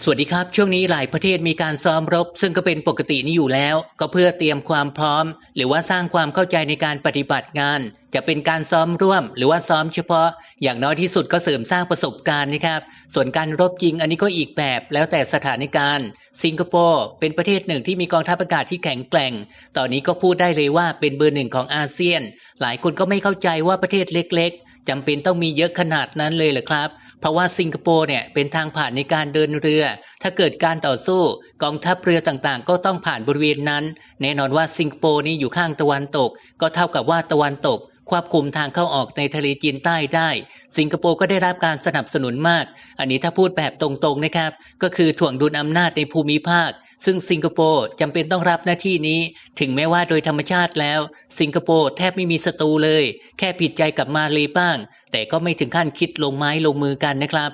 สวัสดีครับ ช่วงนี้หลายประเทศมีการซ้อมรบ ซึ่งก็เป็นปกตินี้อยู่แล้ว ก็เพื่อเตรียมความพร้อม หรือว่าสร้างความเข้าใจในการปฏิบัติงาน จะเป็นการซ้อมร่วม หรือว่าซ้อมเฉพาะ อย่างน้อยที่สุดก็เสริมสร้างประสบการณ์นะครับ ส่วนการรบจริงอันนี้ก็อีกแบบแล้วแต่สถานการณ์ สิงคโปร์เป็นประเทศหนึ่งที่มีกองทัพอากาศที่แข็งแกร่ง ตอนนี้ก็พูดได้เลยว่าเป็นเบอร์หนึ่งของอาเซียน หลายคนก็ไม่เข้าใจว่าประเทศเล็ก ๆจำเป็นต้องมีเยอะขนาดนั้นเลยเหรอครับ เพราะว่าสิงคโปร์เนี่ยเป็นทางผ่านในการเดินเรือ ถ้าเกิดการต่อสู้ กองทัพเรือต่างๆ ก็ต้องผ่านบริเวณนั้น แน่นอนว่าสิงคโปร์นี่อยู่ข้างตะวันตก ก็เท่ากับว่าตะวันตกควบคุมทางเข้าออกในทะเลจีนใต้ได้ สิงคโปร์ก็ได้รับการสนับสนุนมาก อันนี้ถ้าพูดแบบตรงๆนะครับ ก็คือถ่วงดุลอำนาจในภูมิภาค ซึ่งสิงคโปร์จำเป็นต้องรับหน้าที่นี้ ถึงแม้ว่าโดยธรรมชาติแล้ว สิงคโปร์แทบไม่มีศัตรูเลย แค่ผิดใจกับมาเลบ้าง แต่ก็ไม่ถึงขั้นคิดลงไม้ลงมือกันนะครับ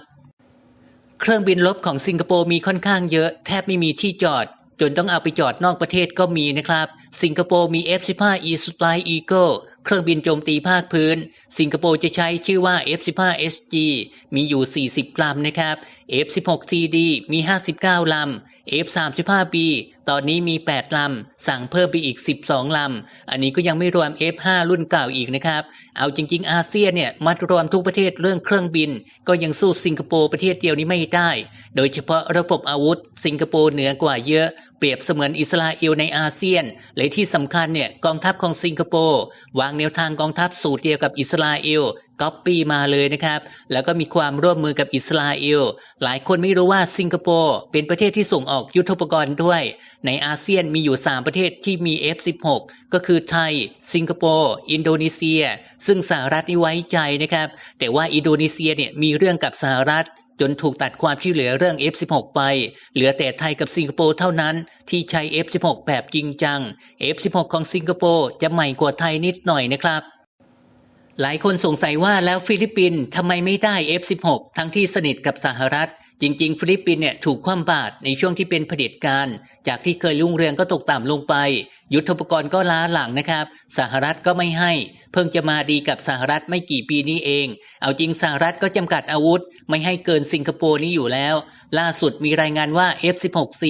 เครื่องบินรบของสิงคโปร์มีค่อนข้างเยอะ แทบไม่มีที่จอดจนต้องเอาไปจอดนอกประเทศก็มีนะครับ สิงคโปร์มี F-15 E Strike Eagle เครื่องบินโจมตีภาคพื้น สิงคโปร์จะใช้ชื่อว่า F-15 SG มีอยู่ 40 ลำนะครับ F-16 CD มี 59 ลำ F-35B ตอนนี้มี 8 ลำ สั่งเพิ่มไปอีก 12 ลำ อันนี้ก็ยังไม่รวม F5 รุ่นเก่าอีกนะครับ เอาจริง ๆ อาเซียนเนี่ยมัดรวมทุกประเทศเรื่องเครื่องบิน ก็ยังสู้สิงคโปร์ประเทศเดียวนี้ไม่ได้ โดยเฉพาะระบบอาวุธ สิงคโปร์เหนือกว่าเยอะ เปรียบเสมือนอิสราเอลในอาเซียน และที่สำคัญเนี่ยกองทัพของสิงคโปร์วางแนวทางกองทัพสูตรเดียวกับอิสราเอลก๊อปปี้มาเลยนะครับ แล้วก็มีความร่วมมือกับอิสราเอล หลายคนไม่รู้ว่าสิงคโปร์เป็นประเทศที่ส่งออกยุทโธปกรณ์ด้วย ในอาเซียนมีอยู่ 3 ประเทศที่มี F16 ก็คือไทย สิงคโปร์ อินโดนีเซีย ซึ่งสหรัฐนี่ไว้ใจนะครับ แต่ว่าอินโดนีเซียเนี่ยมีเรื่องกับสหรัฐ จนถูกตัดความช่วยเหลือเรื่อง F16 ไป เหลือแต่ไทยกับสิงคโปร์เท่านั้นที่ใช้ F16 แบบจริงจัง F16 ของสิงคโปร์จะใหม่กว่าไทยนิดหน่อยนะครับ หลายคนสงสัยว่าแล้วฟิลิปปินส์ทำไมไม่ได้ F16 ทั้งที่สนิทกับสหรัฐ จริง ๆ ฟิลิปปินส์เนี่ยถูกคว่ำบาตรในช่วงที่เป็นเผด็จการ จากที่เคยรุ่งเรืองก็ตกต่ำลงไป ยุทธปกรณ์ก็ล้าหลังนะครับ สหรัฐก็ไม่ให้ พิ่งจะมาดีกับสหรัฐไม่กี่ปีนี้เอง เอาจริงสหรัฐก็จำกัดอาวุธ ไม่ให้เกินสิงคโปร์นี้อยู่แล้ว ล่าสุดมีรายงานว่า F16C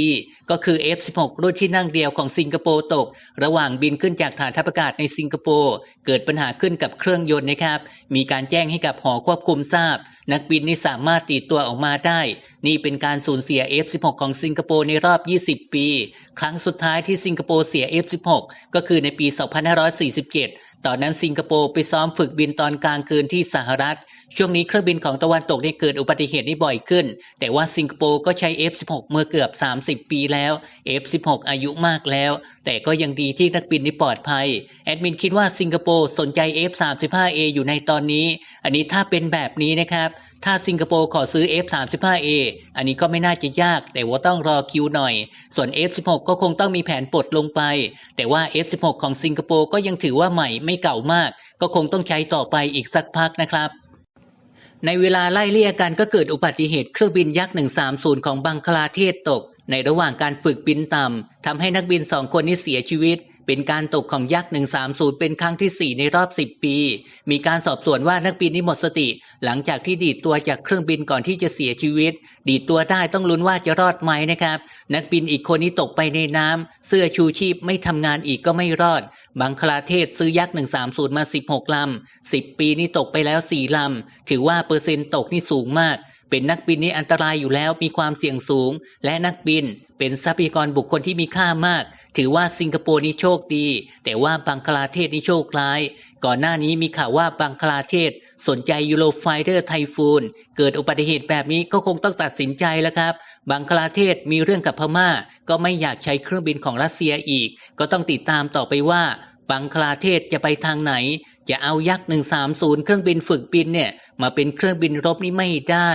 ก็คือ F16 รุ่นที่นั่งเดียวของสิงคโปร์ตก ระหว่างบินขึ้นจากฐานทัพอากาศในสิงคโปร์เกิดปัญหาขึ้นกับเครื่องยนต์นะครับ มีการแจ้งให้กับหอควบคุมทราบ นักบินนี่สามารถตีตัวออกมาได้ นี่เป็นการสูญเสีย F16 ของสิงคโปร์ในรอบ 20 ปี ครั้งสุดท้ายที่สิงคโปร์เสีย F16 ก็คือในปี 2547ตอนนั้นสิงคโปร์ไปซ้อมฝึกบินตอนกลางคืนที่สหรัฐ ช่วงนี้เครื่องบินของตะวันตกได้เกิดอุบัติเหตุนี้บ่อยขึ้น แต่ว่าสิงคโปร์ก็ใช้ F16 เมื่อเกือบ 30 ปีแล้ว F16 อายุมากแล้ว แต่ก็ยังดีที่นักบินนี่ปลอดภัย แอดมินคิดว่าสิงคโปร์สนใจ F35A อยู่ในตอนนี้ อันนี้ถ้าเป็นแบบนี้นะครับ ถ้าสิงคโปร์ขอซื้อ F35A อันนี้ก็ไม่น่าจะยาก แต่ว่าต้องรอคิวหน่อย ส่วน F16 ก็คงต้องมีแผนปลดลงไป แต่ว่า F16 ของสิงคโปร์ก็ยังถือว่าใหม่ไม่เก่ามาก ก็คงต้องใช้ต่อไปอีกสักพักนะครับในเวลาไล่เลี่ยกันก็เกิดอุบัติเหตุเครื่องบินยักษ์ 130 ของบังคลาเทศตก ในระหว่างการฝึกบินต่ำทำให้นักบินสองคนนี้เสียชีวิต เป็นการตกของยักษ์130เป็นครั้งที่4ในรอบ10ปี มีการสอบสวนว่านักบินนี้หมดสติ หลังจากที่ดีดตัวจากเครื่องบินก่อนที่จะเสียชีวิต ดีดตัวได้ต้องลุ้นว่าจะรอดไหมนะครับ นักบินอีกคนนี้ตกไปในน้ำเสื้อชูชีพไม่ทำงานอีกก็ไม่รอด บังคลาเทศซื้อยักษ์130มศูนย์มา16ลำ10ปีนี่ตกไปแล้ว4ลำถือว่าเปอร์เซ็นต์ตกนี่สูงมาก เป็นนักบินนี่อันตรายอยู่แล้วมีความเสี่ยงสูง และนักบิน เป็นทรัพยากรบุคคลที่มีค่ามาก ถือว่าสิงคโปร์นี่โชคดี แต่ว่าบังคลาเทศนี่โชคร้าย ก่อนหน้านี้มีข่าวว่าบังคลาเทศ สนใจยูโรไฟเตอร์ไทฟูนเกิดอุบัติเหตุแบบนี้ก็คงต้องตัดสินใจแล้วครับ บังคลาเทศมีเรื่องกับพม่า ก็ไม่อยากใช้เครื่องบินของรัสเซียอีก ก็ต้องติดตามต่อไปว่าบังคลาเทศจะไปทางไหน จะเอายักษ์130 เครื่องบินฝึกบินเนี่ย มาเป็นเครื่องบินรบนี่ไม่ได้